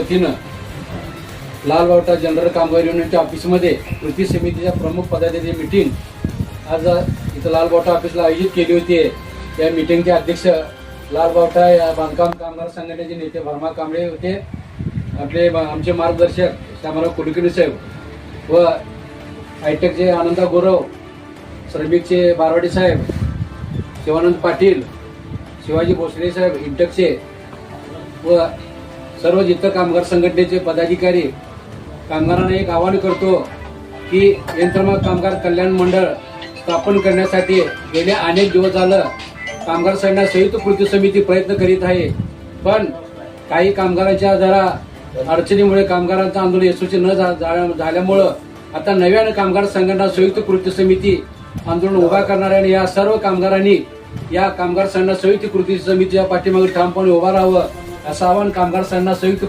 वतीनं लालबावटा जनरल कामगार युनियनच्या ऑफिसमध्ये कृती समितीच्या प्रमुख पदाधिकारी मीटिंग आज इथं लालबावटा ऑफिसला आयोजित केली होती. या मिटिंगचे अध्यक्ष लालबावटा या बांधकाम कामगार संघटनेचे नेते भरमा कांबळे होते. आपले आमचे मार्गदर्शक श्यामराव कुलकर्णी साहेब व हायटेकचे आनंदा गोरव श्रमिकचे बारवाडी साहेब शिवानंद पाटील शिवाजी भोसले साहेब इंटकचे व सर्व जिथं कामगार संघटनेचे पदाधिकारी कामगारांना एक आवाहन करतो की यंत्रमाग कामगार कल्याण मंडळ स्थापन करण्यासाठी गेल्या अनेक दिवस झालं कामगार संघटना संयुक्त कृती समिती प्रयत्न करीत आहे. पण काही कामगारांच्या जरा अडचणीमुळे कामगारांचं आंदोलन यशस्वी न झा- झाल्यामुळं आता नव्यानं कामगार संघटना संयुक्त कृती समिती आंदोलन उभा करणार आणि या सर्व कामगारांनी या कामगार संघटना संयुक्त कृती समितीच्या पाठीमागे ठामपणे उभा राहावं. असं कामगार संघटना संयुक्त